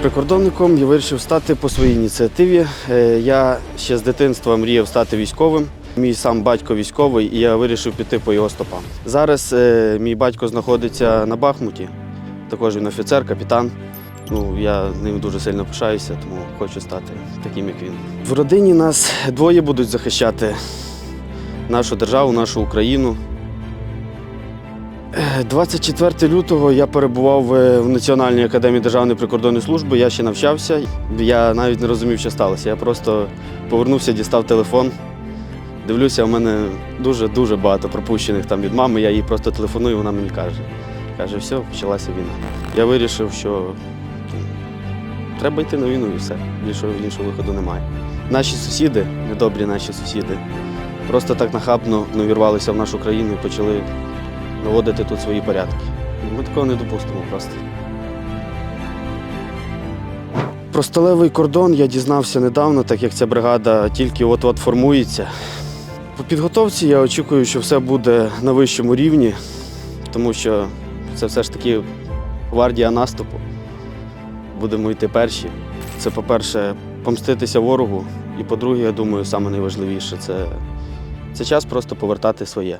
Прикордонником я вирішив стати по своїй ініціативі. Е, Я ще з дитинства мріяв стати військовим. Мій сам батько військовий, і я вирішив піти по його стопам. Зараз е, мій батько знаходиться на Бахмуті. Також він офіцер, капітан. Ну, я ним дуже сильно пишаюся, тому хочу стати таким, як він. В родині нас двоє будуть захищати нашу державу, нашу Україну. Е, 24 лютого я перебував е, в Національній академії Державної прикордонної служби. Я ще навчався. Я навіть не розумів, що сталося. Я просто повернувся, дістав телефон. Дивлюся, у мене дуже-дуже багато пропущених там від мами. Я їй просто телефоную, вона мені каже. Каже, все, почалася війна. Я вирішив, що треба йти на війну і все. Більшого іншого виходу немає. Наші сусіди, недобрі наші сусіди, просто так нахабно увірвалися в нашу країну і почали наводити тут свої порядки. Ми такого не допустимо просто. Про сталевий кордон я дізнався недавно, так як ця бригада тільки от-от формується. По підготовці я очікую, що все буде на вищому рівні, тому що це все ж таки гвардія наступу. Будемо йти перші. Це, по-перше, помститися ворогу. І по-друге, я думаю, саме найважливіше це, це час просто повертати своє.